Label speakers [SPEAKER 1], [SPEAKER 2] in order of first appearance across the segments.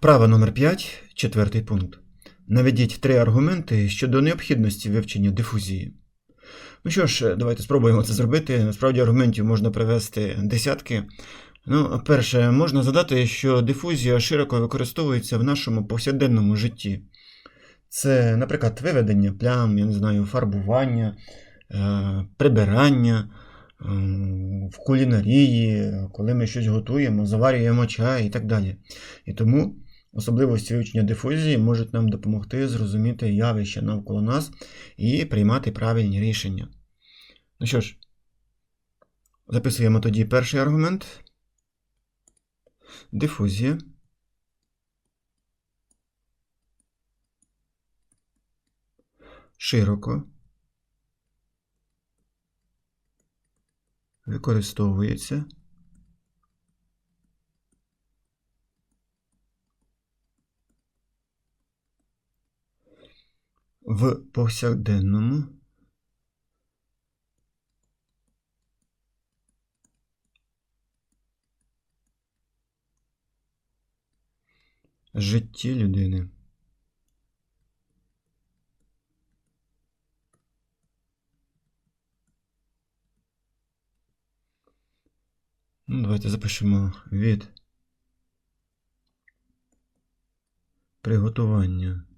[SPEAKER 1] Вправа номер 5, четвертий пункт. Наведіть три аргументи щодо необхідності вивчення дифузії. Ну що ж, давайте спробуємо це зробити. Насправді аргументів можна привести десятки. Ну, перше, можна задати, що дифузія широко використовується в нашому повсякденному житті. Це, наприклад, виведення плям, я не знаю, фарбування, е, прибирання, в кулінарії, коли ми щось готуємо, заварюємо чай і так далі. І тому особливості вивчення дифузії можуть нам допомогти зрозуміти явища навколо нас і приймати правильні рішення. Ну що ж, записуємо тоді перший аргумент. Дифузія. Широко використовується в повсякденному житті людини. Ну, давайте запишемо від приготування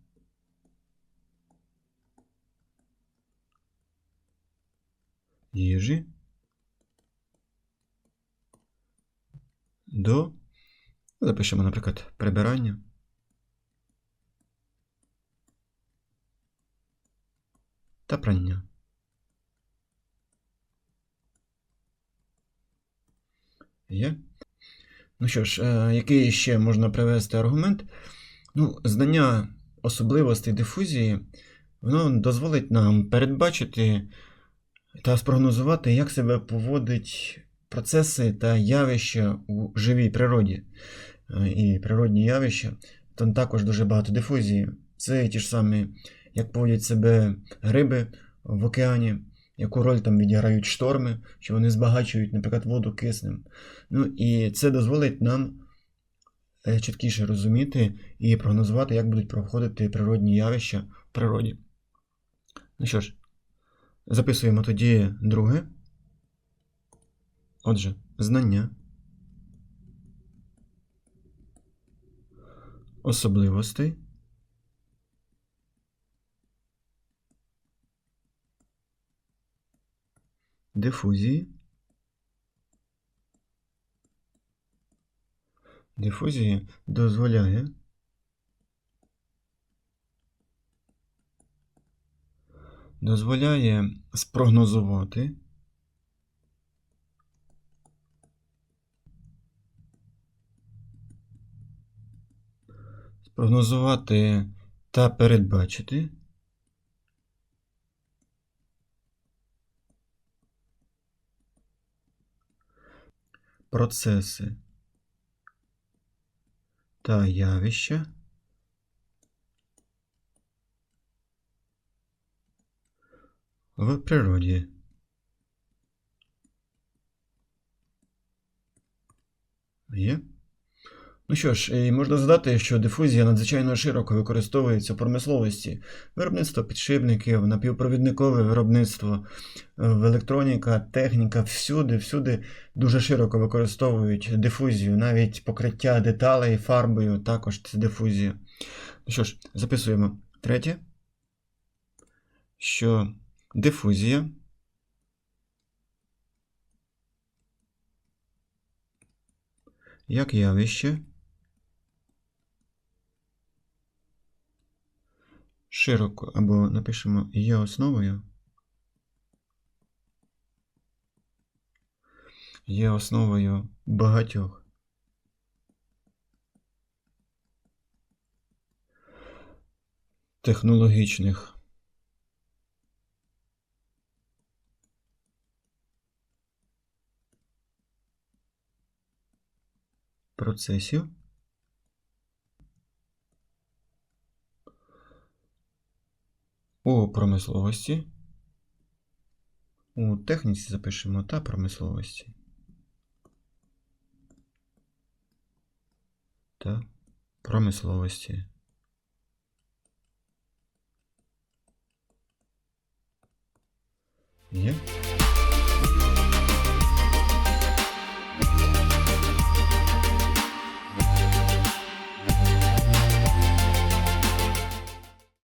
[SPEAKER 1] їжі до, запишемо, наприклад, прибирання. Та прання. Є? Ну що ж, е, який ще можна привести аргумент? Ну, знання особливостей дифузії, воно дозволить нам передбачити та спрогнозувати, як себе поводять процеси та явища у живій природі. Е, І природні явища, там також дуже багато дифузії. Це ті ж самі, як поводять себе гриби в океані, яку роль там відіграють шторми, що вони збагачують, наприклад, воду киснем. Ну і це дозволить нам е, чіткіше розуміти і прогнозувати, як будуть проходити природні явища в природі. Ну що ж, записуємо тоді друге. Отже, знання. Особливостей. Дифузії. Дифузії дозволяє дозволяє спрогнозувати спрогнозувати та передбачити процеси та явища в природі. Є? Ну що ж, і можна задати, що дифузія надзвичайно широко використовується в промисловості. Виробництво підшипників, напівпровідникове виробництво, е, електроніка, техніка, всюди, всюди дуже широко використовують дифузію. Навіть покриття деталей фарбою також це дифузія. Ну що ж, записуємо третє, що дифузія. Як явище. Широко або напишемо є основою. Є основою багатьох технологічних процесів. У промисловості. У техніці запишемо та промисловості. Та промисловості. Є?